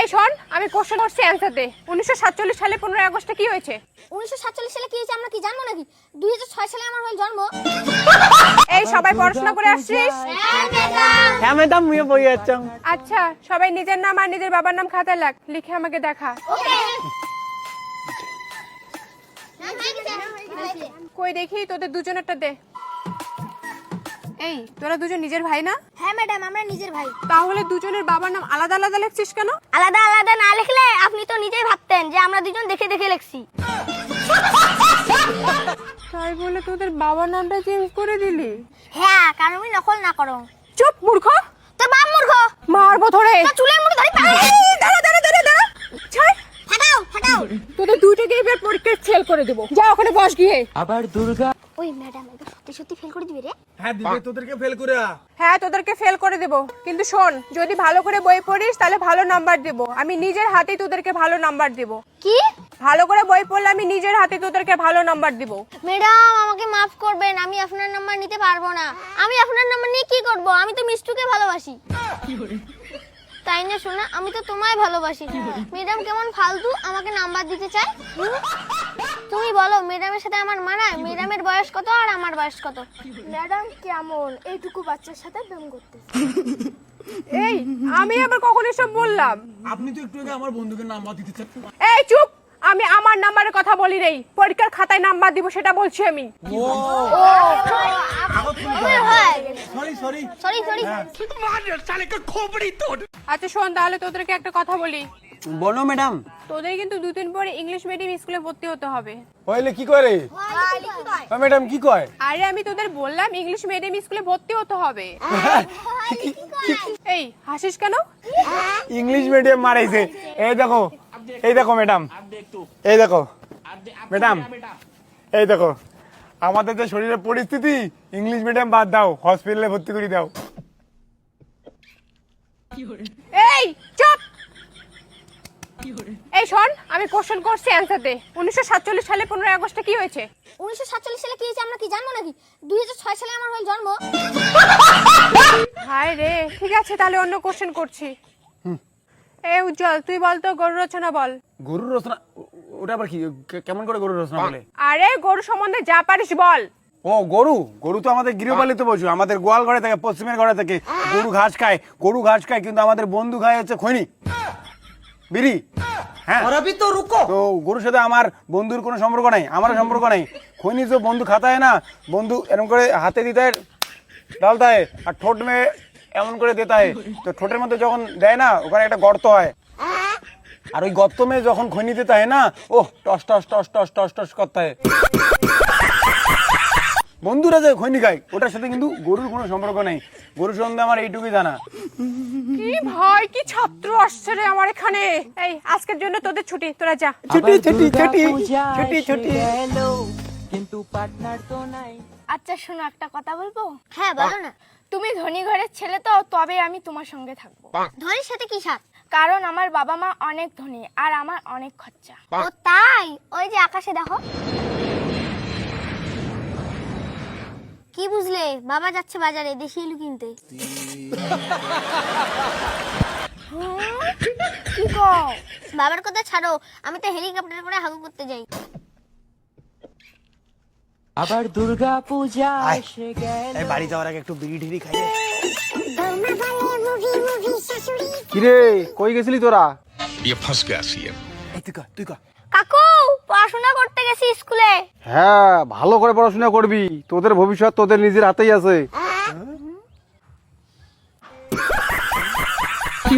এই শোন আমি কোশ্চেন করছি অ্যান্সার দে। উনিশশো সাতচল্লিশ সালে পনেরোই আগস্টে কি হয়েছে? উনিশশো সাতচল্লিশ সালে কি হয়েছে? আমরা কি জানব নাকি? দুই হাজার ছয় সালে আমার হল জন্ম। এই সবাই পড়াশোনা করে আসছিস? হ্যাঁ ম্যাডাম মুয়ে বই যাচ্ছাম আচ্ছা সবাই নিজের নাম আর নিজের বাবার নাম খাতায় লাগ লিখে আমাকে দেখা। কই দেখি তোদের দুজনেরটা দে। এই তোরা দুজন নিজের ভাই না? হ্যাঁ ম্যাডাম আমরা নিজের ভাই। তাহলে দুজনের বাবার নাম আলাদা আলাদা লিখছিস কেন? আলাদা আলাদা না লিখলে আপনি তো নিজেই ভাবতেন যে আমরা দুজন দেখে দেখে লিখছি। তাই বলে তোদের বাবার নামটা চেঞ্জ করে দিলি? হ্যাঁ কারণ আমি নকল না করো। চুপ মূর্খ! তোর বাপ মূর্খ! মারবো ধরে! চুলের মুঠি ধরে দাঁড়া দাঁড়া তোদের দুইটাকে এবার পরীক্ষায় ফেল করে দেবো। যা ওখানে বস গিয়ে। আবার দুর্গা। ওই ম্যাডাম এবার সত্যি সত্যি ফেল করে দিবে রে। হ্যাঁ দিবে তোদেরকে ফেল করে হ্যাঁ তোদেরকে ফেল করে দেবো। কিন্তু শোন যদি ভালো করে বই পড়িস তাহলে ভালো নাম্বার দেবো। আমি নিজের হাতে তোদেরকে ভালো নাম্বার দেবো। কি? ভালো করে বই পড়লে আমি নিজের হাতে তোদেরকে ভালো নাম্বার দিব। ম্যাডাম আমাকে মাফ করবেন আমি আপনার নাম্বার নিতে পারব না। আমি আপনার নাম্বার নিয়ে কি করব? আমি তো মিষ্টুকে ভালোবাসি। তাই না শোনা আমি তো তোমায় ভালোবাসি ম্যাডাম কেমন ফালতু আমাকে নাম্বার দিতে চায় তুমি বলো ম্যাডামের সাথে আমার মানায় ম্যাডামের বয়স কত আর আমার বয়স কত ম্যাডাম কেমন এইটুকু বাচ্চার সাথে প্রেম করতে এই আমি আবার কখন এসব বললাম আপনি তো একটু আগে আমার বন্ধুকে নাম্বার দিতে চান এই চুপ আমি আমার নাম্বারের কথা বলি নেই পরীক্ষার খাতায় নাম্বার দিব সেটা বলছি আমি ও সরি সরি সরি সরি আচ্ছা শোন তাহলে তোদেরকে একটা কথা বলি। বলো ম্যাডাম তোদের কিন্তু দুদিন পরে ইংলিশ মিডিয়াম স্কুলে ভর্তি হতে হবে। হইলে কি করে? ম্যাডাম কি কয়? আরে আমি তোদের বললাম ইংলিশ মিডিয়াম স্কুলে ভর্তি হতে হবে। এই হাসিস কেন? ইংলিশ মিডিয়াম মারাইছে। এই দেখো এই দেখো ম্যাডাম এই দেখো ম্যাডাম এই দেখো। আমাদের যে শরীরের পরিস্থিতি ইংলিশ মিডিয়াম বাদ দাও হসপিটালে ভর্তি করে দাও। এই চুপ! এই শোন আমি কোশ্চেন করছি অ্যান্সার দে। উনিশশো সাতচল্লিশ সালে পনেরোই আগস্টে কি হয়েছে? উনিশশো সাতচল্লিশ সালে কি হয়েছে আমরা কি জানব নাকি? দুই হাজার ছয় সালে আমার হল জন্ম। হায় রে ঠিক আছে তাহলে অন্য কোশ্চেন করছি। এই উজ্জ্বল তুই বল তো গরু রচনা বল। গরুর রচনা ওটা আবার কি? কেমন করে গরুর রচনা বলে? আরে গরু সম্বন্ধে যা পারিস বল। ও গরু? গরু তো আমাদের গৃহপালিত পশু। আমাদের গোয়াল ঘরে থাকে পশ্চিমের ঘরে থাকে গরু ঘাস খায়। গরু ঘাস খায় কিন্তু আমাদের বন্ধু খায় হচ্ছে খৈনি। বিড়ি। হ্যাঁ। তো গরুর সাথে আমার বন্ধুর কোনো সম্পর্ক নাই আমারও সম্পর্ক নাই। খৈনি তো বন্ধু খাতায় না বন্ধু এরকম করে হাতে দিতে হয় ডালতা আর ঠোঁট মেয়ে এমন করে দিতে হয়। তো ঠোঁটের মধ্যে যখন দেয় না ওখানে একটা গর্ত হয়। আর ওই গর্ত মেয়ে যখন খৈনি দিতে হয় না ও toss toss toss toss toss toss করতে হয় বন্ধুরা যে খৈনি খায় ওটার সাথে কিন্তু গরুর কোনো সম্পর্ক নেই। গরুর সম্বন্ধে আমার এইটুকুই জানা। কি ভাই কি ছাত্র আসছে রে আমার এখানে। এই আজকের জন্য তোদের ছুটি তোরা যা। ছুটি ছুটি ছুটি ছুটি ছুটি। কিন্তু পার্টনার তো নাই। আচ্ছা শোনো একটা কথা বলব? হ্যাঁ বলো না। তুমি ধনী ঘরের ছেলে তো তবে আমি তোমার সঙ্গে থাকব। ধরের সাথে কি সাথ? কারণ আমার বাবা মা অনেক ধনী আর আমার অনেক খরচা। ও তাই? ওই যে আকাশে দেখো। কি বুঝলে? বাবা যাচ্ছে বাজারে দেশি এলু কিনতে। কি বাবার কথা ছাড়ো আমি তো হেলিকপ্টার করে হাগু করতে যাই। আবার দুর্গা পূজা এসে গেল। এই বাড়ি যাওয়ার আগে একটু বিড়ি টিড়ি খাই কিরে কই গেছিলি তোরা? কাকু পড়াশোনা করতে গেছি স্কুলে। হ্যাঁ ভালো করে পড়াশোনা করবি। তোদের ভবিষ্যৎ তোদের নিজের হাতেই আছে। কি